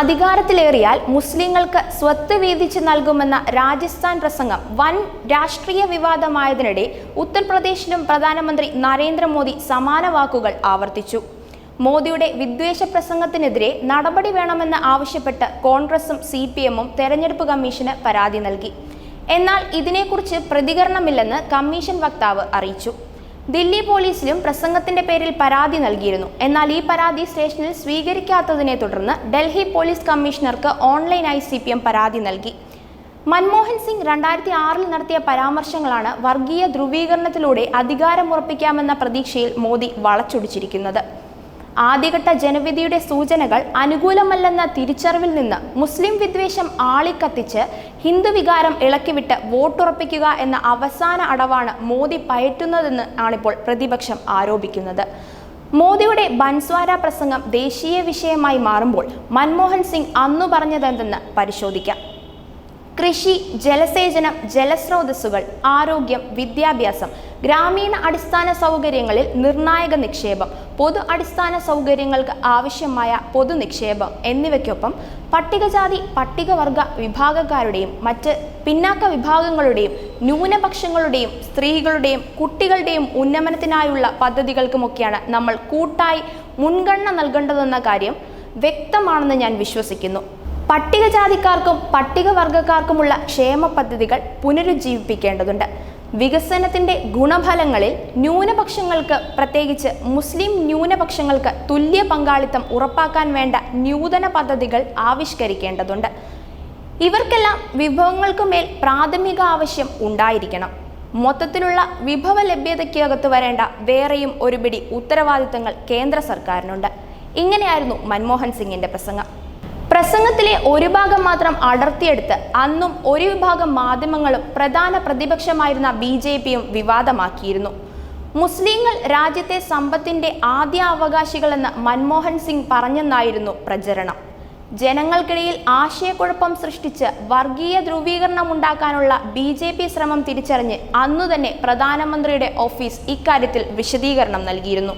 അധികാരത്തിലേറിയാൽ മുസ്ലിങ്ങൾക്ക് സ്വത്ത് വീതിച്ച് നൽകുമെന്ന രാജസ്ഥാൻ പ്രസംഗം വൻ രാഷ്ട്രീയ വിവാദമായതിനിടെ ഉത്തർപ്രദേശിലും പ്രധാനമന്ത്രി നരേന്ദ്രമോദി സമാന വാക്കുകൾ ആവർത്തിച്ചു. മോദിയുടെ വിദ്വേഷ പ്രസംഗത്തിനെതിരെ നടപടി വേണമെന്ന് ആവശ്യപ്പെട്ട് കോൺഗ്രസും സി പി എമ്മും തെരഞ്ഞെടുപ്പ് കമ്മീഷന് പരാതി നൽകി. എന്നാൽ ഇതിനെക്കുറിച്ച് പ്രതികരണമില്ലെന്ന് കമ്മീഷൻ വക്താവ് അറിയിച്ചു. ദില്ലി പോലീസിലും പ്രസംഗത്തിന്റെ പേരിൽ പരാതി നൽകിയിരുന്നു. എന്നാൽ ഈ പരാതി സ്റ്റേഷനിൽ സ്വീകരിക്കാത്തതിനെ തുടർന്ന് ഡൽഹി പോലീസ് കമ്മീഷണർക്ക് ഓൺലൈനായി സി പരാതി നൽകി. മൻമോഹൻ സിംഗ് രണ്ടായിരത്തി ആറിൽ നടത്തിയ പരാമർശങ്ങളാണ് വർഗീയ ധ്രുവീകരണത്തിലൂടെ അധികാരമുറപ്പിക്കാമെന്ന പ്രതീക്ഷയിൽ മോദി വളച്ചൊടിച്ചിരിക്കുന്നത്. ആദ്യഘട്ട ജനവിധിയുടെ സൂചനകൾ അനുകൂലമല്ലെന്ന തിരിച്ചറിവിൽ നിന്ന് മുസ്ലിം വിദ്വേഷം ആളിക്കത്തിച്ച് ഹിന്ദു വികാരം ഇളക്കിവിട്ട് വോട്ടുറപ്പിക്കുക എന്ന അവസാന അടവാണ് മോദി പയറ്റുന്നതെന്ന് ആണിപ്പോൾ പ്രതിപക്ഷം ആരോപിക്കുന്നത്. മോദിയുടെ ബൻസ്വാര പ്രസംഗം ദേശീയ വിഷയമായി മാറുമ്പോൾ മൻമോഹൻ സിംഗ് അന്നു പറഞ്ഞതെന്തെന്ന് പരിശോധിക്കാം. കൃഷി ജലസേചനം ജലസ്രോതസ്സുകൾ ആരോഗ്യം വിദ്യാഭ്യാസം ഗ്രാമീണ അടിസ്ഥാന സൗകര്യങ്ങളിൽ നിർണായക നിക്ഷേപം പൊതു അടിസ്ഥാന സൗകര്യങ്ങൾക്ക് ആവശ്യമായ പൊതു നിക്ഷേപം എന്നിവയ്ക്കൊപ്പം പട്ടികജാതി പട്ടികവർഗ വിഭാഗക്കാരുടെയും മറ്റ് പിന്നാക്ക വിഭാഗങ്ങളുടെയും ന്യൂനപക്ഷങ്ങളുടെയും സ്ത്രീകളുടെയും കുട്ടികളുടെയും ഉന്നമനത്തിനായുള്ള പദ്ധതികൾക്കുമൊക്കെയാണ് നമ്മൾ കൂട്ടായി മുൻഗണന നൽകേണ്ടതെന്ന കാര്യം വ്യക്തമാണെന്ന് ഞാൻ വിശ്വസിക്കുന്നു. പട്ടികജാതിക്കാർക്കും പട്ടികവർഗക്കാർക്കുമുള്ള ക്ഷേമ പദ്ധതികൾ പുനരുജ്ജീവിപ്പിക്കേണ്ടതുണ്ട്. വികസനത്തിന്റെ ഗുണഫലങ്ങളിൽ ന്യൂനപക്ഷങ്ങൾക്ക് പ്രത്യേകിച്ച് മുസ്ലിം ന്യൂനപക്ഷങ്ങൾക്ക് തുല്യ പങ്കാളിത്തം ഉറപ്പാക്കാൻ വേണ്ട നൂതന പദ്ധതികൾ ആവിഷ്കരിക്കേണ്ടതുണ്ട്. ഇവർക്കെല്ലാം വിഭവങ്ങൾക്കുമേൽ പ്രാഥമിക ആവശ്യം ഉണ്ടായിരിക്കണം. മൊത്തത്തിലുള്ള വിഭവ ലഭ്യതയ്ക്കകത്ത് വരേണ്ട വേറെയും ഒരുപിടി ഉത്തരവാദിത്തങ്ങൾ കേന്ദ്ര സർക്കാരിനുണ്ട്. ഇങ്ങനെയായിരുന്നു മൻമോഹൻ സിംഗിന്റെ പ്രസംഗം. പ്രസംഗത്തിലെ ഒരു ഭാഗം മാത്രം അടർത്തിയെടുത്ത് അന്നും ഒരു വിഭാഗം മാധ്യമങ്ങളും പ്രധാന പ്രതിപക്ഷമായിരുന്ന ബി ജെ പിയും വിവാദമാക്കിയിരുന്നു. മുസ്ലിങ്ങൾ രാജ്യത്തെ സമ്പത്തിന്റെ ആദ്യ അവകാശികളെന്ന് മൻമോഹൻ സിംഗ് പറഞ്ഞെന്നായിരുന്നു പ്രചരണം. ജനങ്ങൾക്കിടയിൽ ആശയക്കുഴപ്പം സൃഷ്ടിച്ച് വർഗീയ ധ്രുവീകരണം ഉണ്ടാക്കാനുള്ള ബി ജെ പി ശ്രമം തിരിച്ചറിഞ്ഞ് അന്നുതന്നെ പ്രധാനമന്ത്രിയുടെ ഓഫീസ് ഇക്കാര്യത്തിൽ വിശദീകരണം നൽകിയിരുന്നു.